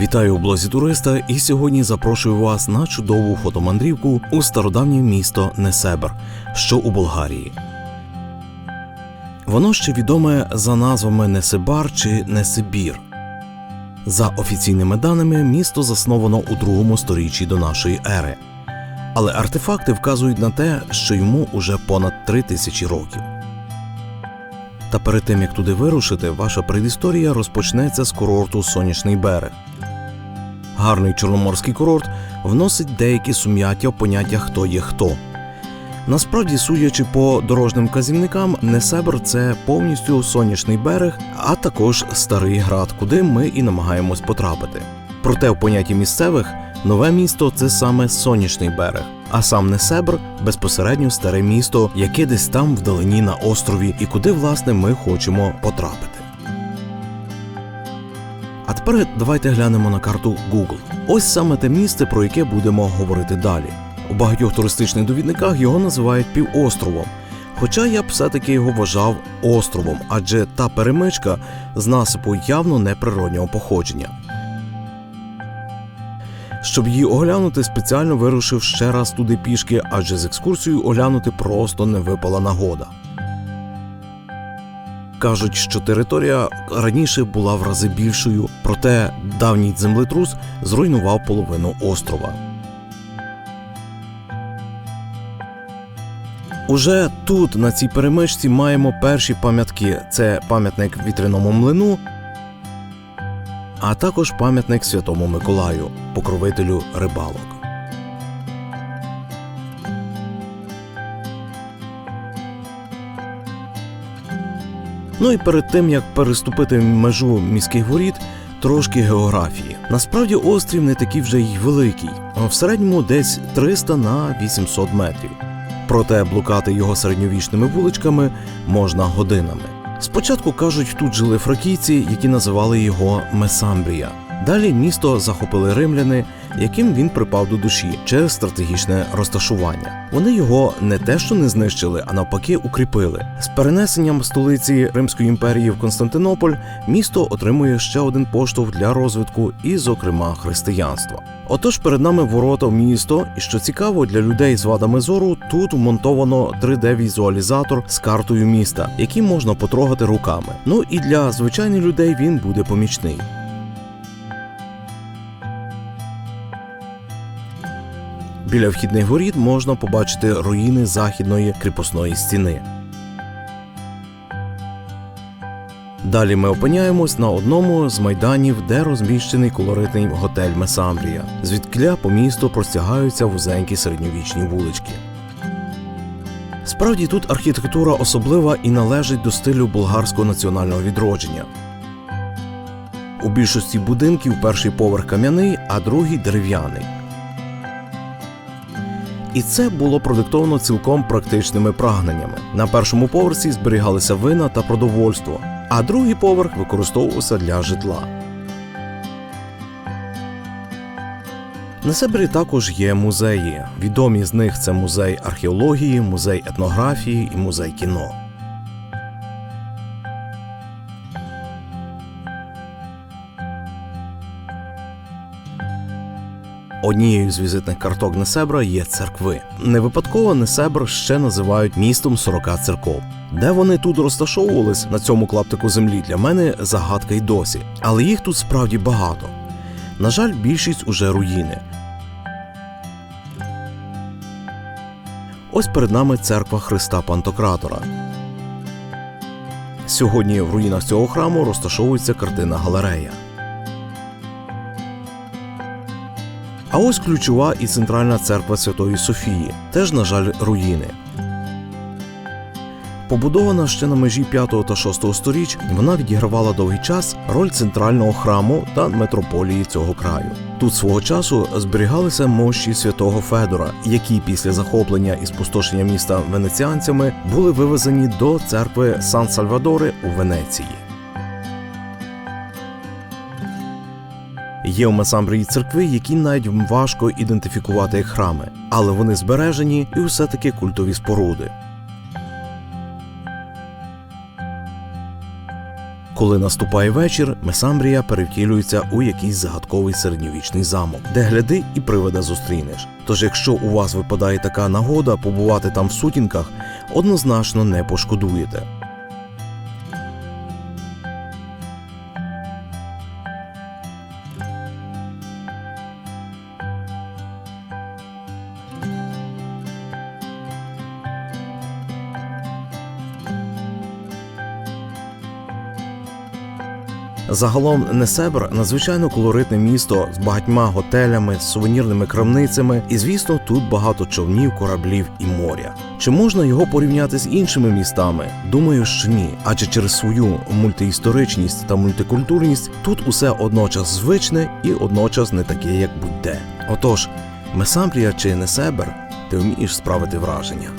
Вітаю у блозі туриста і сьогодні запрошую вас на чудову фотомандрівку у стародавнє місто Несебр, що у Болгарії. Воно ще відоме за назвами Несебар чи Несибір. За офіційними даними, місто засновано у другому сторіччі до нашої ери. Але артефакти вказують на те, що йому уже понад три тисячі років. Та перед тим як туди вирушити, ваша предісторія розпочнеться з курорту Сонячний берег. Гарний чорноморський курорт вносить деякі сум'яття в поняття хто є хто. Насправді, судячи по дорожним вказівникам, Несебр це повністю сонячний берег, а також старий град, куди ми і намагаємось потрапити. Проте в понятті місцевих нове місто це саме сонячний берег, а сам Несебр безпосередньо старе місто, яке десь там вдалині на острові, і куди власне ми хочемо потрапити. А тепер давайте глянемо на карту Google. Ось саме те місце, про яке будемо говорити далі. У багатьох туристичних довідниках його називають півостровом. Хоча я б все-таки його вважав островом, адже та перемичка з насипу явно неприроднього походження. Щоб її оглянути, спеціально вирушив ще раз туди пішки, адже з екскурсією оглянути просто не випала нагода. Кажуть, що територія раніше була в рази більшою, проте давній землетрус зруйнував половину острова. Уже тут, на цій перемичці, маємо перші пам'ятки: це пам'ятник вітряному млину, а також пам'ятник Святому Миколаю, покровителю рибалок. Ну і перед тим як переступити межу міських воріт, трошки географії. Насправді острів не такий вже й великий, а в середньому десь 300 на 800 метрів. Проте блукати його середньовічними вуличками можна годинами. Спочатку кажуть, тут жили фракійці, які називали його Месамбрія. Далі місто захопили римляни, яким він припав до душі через стратегічне розташування. Вони його не те, що не знищили, а навпаки укріпили. З перенесенням столиці Римської імперії в Константинополь місто отримує ще один поштовх для розвитку, і, зокрема, християнства. Отож, перед нами ворота в місто, і що цікаво для людей з вадами зору, тут вмонтовано 3D-візуалізатор з картою міста, який можна потрогати руками. Ну і для звичайних людей він буде помічний. Біля вхідних воріт можна побачити руїни західної кріпосної стіни. Далі ми опиняємось на одному з майданів, де розміщений колоритний готель Месамбрія. Звідкля по місту простягаються вузенькі середньовічні вулички. Справді тут архітектура особлива і належить до стилю болгарського національного відродження. У більшості будинків перший поверх кам'яний, а другий дерев'яний. І це було продиктовано цілком практичними прагненнями. На першому поверсі зберігалися вина та продовольство, а другий поверх використовувався для житла. На Себері також є музеї. Відомі з них це музей археології, музей етнографії і музей кіно. Однією з візитних карток Несебра є церкви. Не випадково Несебр ще називають містом 40 церков. Де вони тут розташовувались на цьому клаптику землі, для мене загадка й досі. Але їх тут справді багато. На жаль, більшість уже руїни. Ось перед нами церква Христа Пантократора. Сьогодні в руїнах цього храму розташовується картина галерея. А ось ключова і центральна церква Святої Софії, теж, на жаль, руїни. Побудована ще на межі 5 та 6 сторіч, вона відігравала довгий час роль центрального храму та метрополії цього краю. Тут свого часу зберігалися мощі святого Федора, які після захоплення і спустошення міста венеціанцями були вивезені до церкви Сан Сальвадоре у Венеції. Є у Месамбрії церкви, які навіть важко ідентифікувати як храми, але вони збережені і все таки культові споруди. Коли наступає вечір, Месамбрія перевтілюється у якийсь загадковий середньовічний замок, де гляди і привида зустрінеш. Тож, якщо у вас випадає така нагода побувати там в сутінках, однозначно не пошкодуєте. Загалом Несебр надзвичайно колоритне місто з багатьма готелями, сувенірними крамницями, і звісно, тут багато човнів, кораблів і моря. Чи можна його порівняти з іншими містами? Думаю, що ні. Адже через свою мультиісторичність та мультикультурність тут усе одночас звичне і одночас не таке, як будь-де. Отож, Месамплія чи Несебр, ти вмієш справити враження.